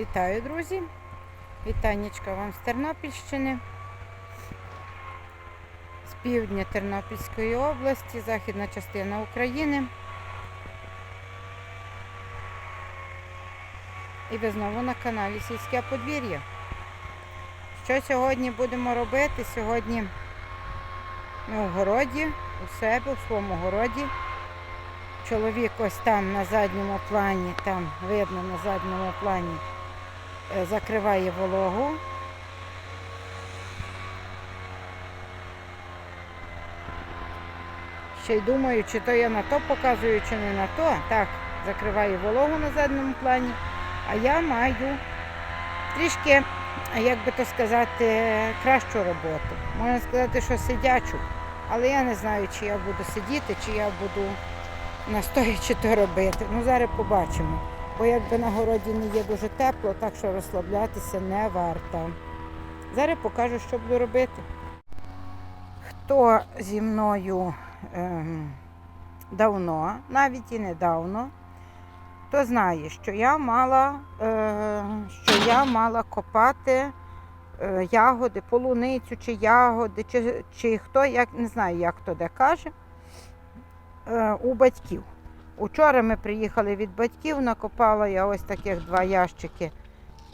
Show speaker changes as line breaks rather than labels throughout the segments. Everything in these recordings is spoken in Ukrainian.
Вітаю, друзі! Вітаннячка вам з Тернопільщини, з півдня Тернопільської області, західна частина України. І ви знову на каналі Сільське подвір'я. Що сьогодні будемо робити? Сьогодні ми в городі, у себе, в своєму городі. Чоловік ось там на задньому плані, там видно на задньому плані, закриває вологу. Ще й думаю, чи то я на то показую, чи не на то. Так, закриваю вологу на задньому плані, а я маю трішки, як би то сказати, кращу роботу. Можна сказати, що сидячу, але я не знаю, чи я буду сидіти, чи я буду настоячи то робити. Ну, зараз побачимо. Бо якби на городі не є дуже тепло, так що розслаблятися не варто. Зараз покажу, що буду робити. Хто зі мною ем, давно, навіть і недавно, то знає, що я мала, е, що я мала копати е, ягоди, полуницю чи ягоди, чи, чи хто, як не знаю, як хто де каже е, у батьків. Учора ми приїхали від батьків, накопала я ось таких два ящики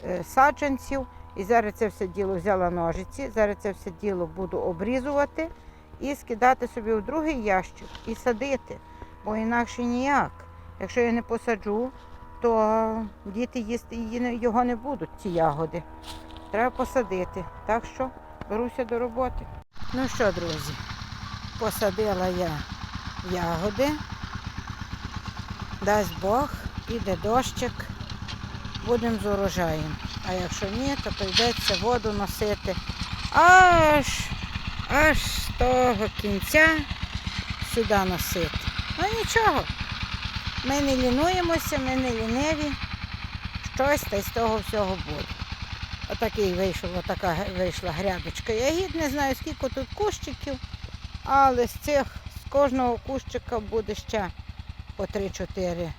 е, саджанців. І зараз це все діло взяла ножиці. Зараз це все діло буду обрізувати і скидати собі в другий ящик і садити. Бо інакше ніяк. Якщо я не посаджу, то діти їсти його не будуть, ці ягоди. Треба посадити. Так що беруся до роботи. Ну що, друзі, посадила я ягоди. Дасть Бог, піде дощик, будемо з урожаєм. А якщо ні, то прийдеться воду носити аж аж з того кінця сюди носити. Ну нічого. Ми не лінуємося, ми не ліниві. Щось та з того всього буде. Отакий вийшов, отака вийшла грядочка ягід. Не знаю, скільки тут кущиків, але з цих, з кожного кущика буде ще по 3-4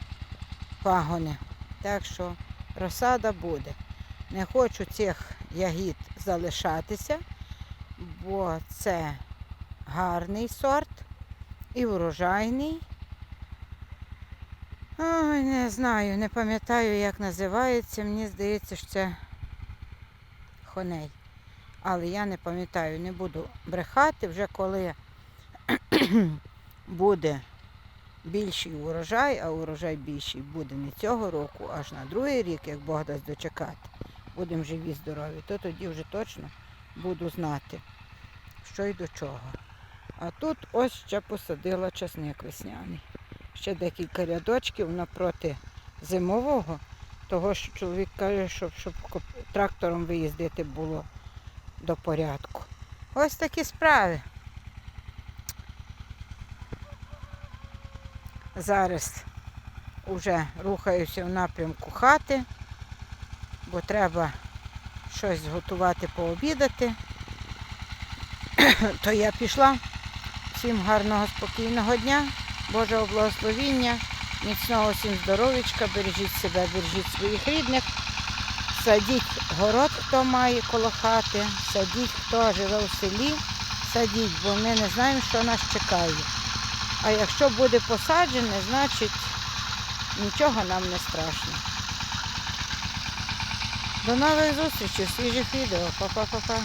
пагони. Так що розсада буде. Не хочу цих ягід залишатися, бо це гарний сорт і врожайний. Ой, не знаю, не пам'ятаю, як називається. Мені здається, що це хоней. Але я не пам'ятаю, не буду брехати, вже коли буде більший урожай, а урожай більший буде не цього року, аж на другий рік, як Бог дасть дочекати, будемо живі, здорові, то тоді вже точно буду знати, що й до чого. А тут ось ще посадила часник весняний. Ще декілька рядочків напроти зимового, того що чоловік каже, щоб, щоб трактором виїздити було до порядку. Ось такі справи. Зараз вже рухаюся в напрямку хати, бо треба щось зготувати пообідати. То я пішла. Всім гарного, спокійного дня, Божого благословіння, міцного всім здоров'ячка, бережіть себе, бережіть своїх рідних. Садіть город, хто має коло хати, садіть, хто живе в селі, садіть, бо ми не знаємо, що нас чекає. А якщо буде посаджене, значить нічого нам не страшно. До нових зустрічей, свіжих відео. Па-па-па-па.